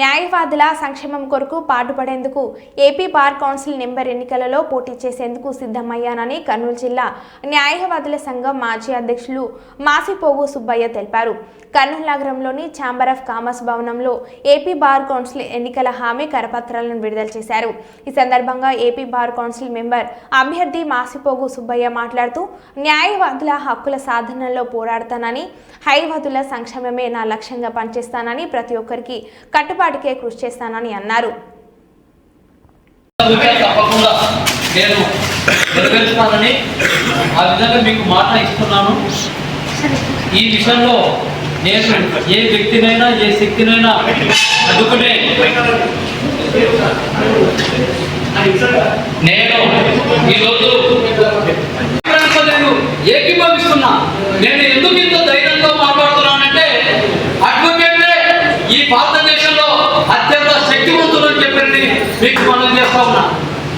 న్యాయవాదుల సంక్షేమం కొరకు పాటుపడేందుకు ఏపీ బార్ కౌన్సిల్ నెంబర్ ఎన్నికలలో పోటీ చేసేందుకు సిద్ధమయ్యానని కర్నూలు జిల్లా న్యాయవాదుల సంఘం మాజీ అధ్యక్షులు మాసిపోగు సుబ్బయ్య తెలిపారు. కర్నూలు నగరంలోని ఛాంబర్ ఆఫ్ కామర్స్ భవనంలో ఏపీ బార్ కౌన్సిల్ ఎన్నికల హామీ కరపత్రాలను విడుదల చేశారు. ఈ సందర్భంగా ఏపీ బార్ కౌన్సిల్ మెంబర్ అభ్యర్థి మాసిపోగు సుబ్బయ్య మాట్లాడుతూ న్యాయవాదుల హక్కుల సాధనలో పోరాడతానని హైవాదుల సంక్షేమమే నా లక్ష్యంగా పనిచేస్తానని ప్రతి ఒక్కరికి కట్టుబడి కట్టుబాటుకే కృషి చేస్తానని అన్నారు. నేను నెరవేర్చుతానని ఆ విధంగా మీకు మాట ఇస్తున్నాను. ఈ విషయంలో నేను ఏ వ్యక్తినైనా ఏ శక్తినైనా అడ్డుకునే నేను ఈరోజు మనం ఉన్నా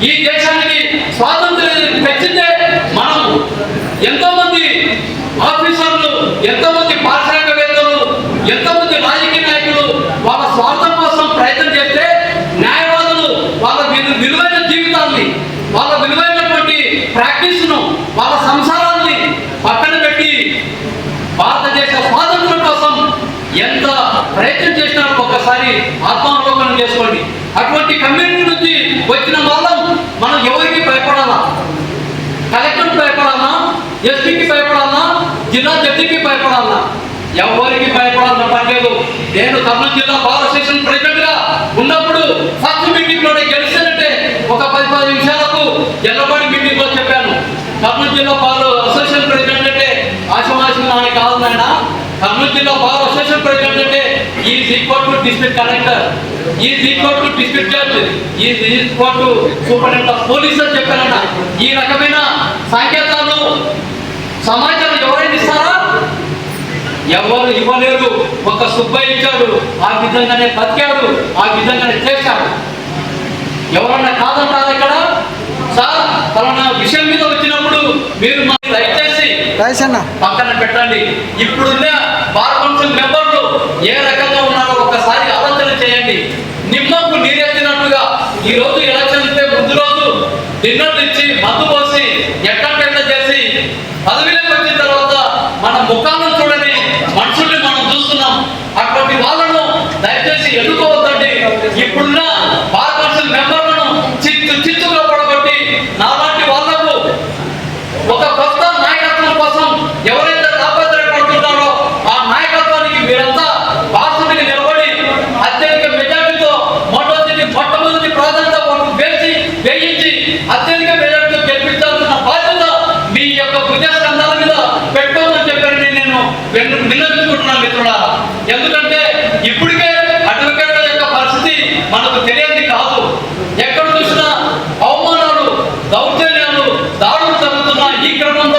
ఈ దేశానికి స్వాతంత్ర్యం తెచ్చిందే మనం. ఎంతో మంది ఆఫీసర్లు ఎంతో మంది పారిశ్రామికవేత్తలు ఎంతో మంది రాజకీయ నాయకులు వాళ్ళ స్వార్థం కోసం ప్రయత్నం చేస్తే న్యాయవాదులు వాళ్ళ విలువైన జీవితాన్ని వాళ్ళ విలువైనటువంటి ప్రాక్టీస్ను వాళ్ళ సంసారాన్ని పక్కన పెట్టి భారతదేశ స్వాతంత్రం కోసం ఎంత ప్రయత్నం చేసినారు ఒకసారి ఆత్మావలోకనం చేసుకోండి. అటువంటి కమ్యూనిటీ నుంచి వచ్చిన వాళ్ళం మనం ఎవరికి భయపడాలా? కలెక్టర్కి భయపడాలా? ఎస్పీకి భయపడాలా? జిల్లా జడ్జికి భయపడాలా? ఎవరికి భయపడాలన్న పర్లేదు నేను కర్నూలు జిల్లా బార్ స్టేషన్ ప్రెసిడెంట్గా ఉన్నప్పుడు ఫస్ట్ మీటింగ్లోనే గెలిచానంటే ఒక పది పది నిమిషాలకు ఎల్లబడి మీటింగ్లో చెప్పాను. కర్నూలు జిల్లా బార్ అసోసియేషన్ ప్రెసిడెంట్ అంటే ఆశమాశం నాని కాదు నాయన. కమ్యూనిటీలో బాగా అసోసియేషన్ ప్రెసిడెంట్ అంటే ఈ ఈక్వల్ టు డిస్ట్రిక్ట్ కలెక్టర్. ఈ ఈక్వల్ టు డిస్ట్రిక్ట్ జడ్జ్. ఈ equal to superintendent of police అని చెప్పారన్న ఈ రకమైన సంకేతాలు సమాచారం ఎవరైనా ఇస్తారా ఎవరు ఇవ్వలేరు. ఒక సుబ్బయ్య ఇచ్చాడు. ఆ విధంగానే బతికాడు. ఆ విధంగానే చేశాడు. ఎవరన్నా కాదంటారా ఇక్కడ? సార్ ఫలానా విషయం మీద వచ్చినప్పుడు మీరు మా పక్కన పెట్టండి. ఇప్పుడున్న బార్ కౌన్సిల్ మెంబర్లు ఏ రకంగా ఉన్నారో ఒకసారి ఆలోచన చేయండి. నిమ్మకు నీరెత్తినట్టుగా ఈ రోజు ఎలక్షన్ ఇస్తే ముందు రోజు డిన్నర్ ఇచ్చి మందు పోసి ఎట్లా చేసి పదవిలోకి వచ్చిన తర్వాత మన ముఖాలను చూడని మనుషుల్ని మనం చూస్తున్నాం. అటువంటి వాళ్ళను దయచేసి ఎన్నుకోవద్దండి. ఇప్పుడున్న దౌర్జన్యాలు దాడులు జరుగుతున్న ఈ క్రమంలో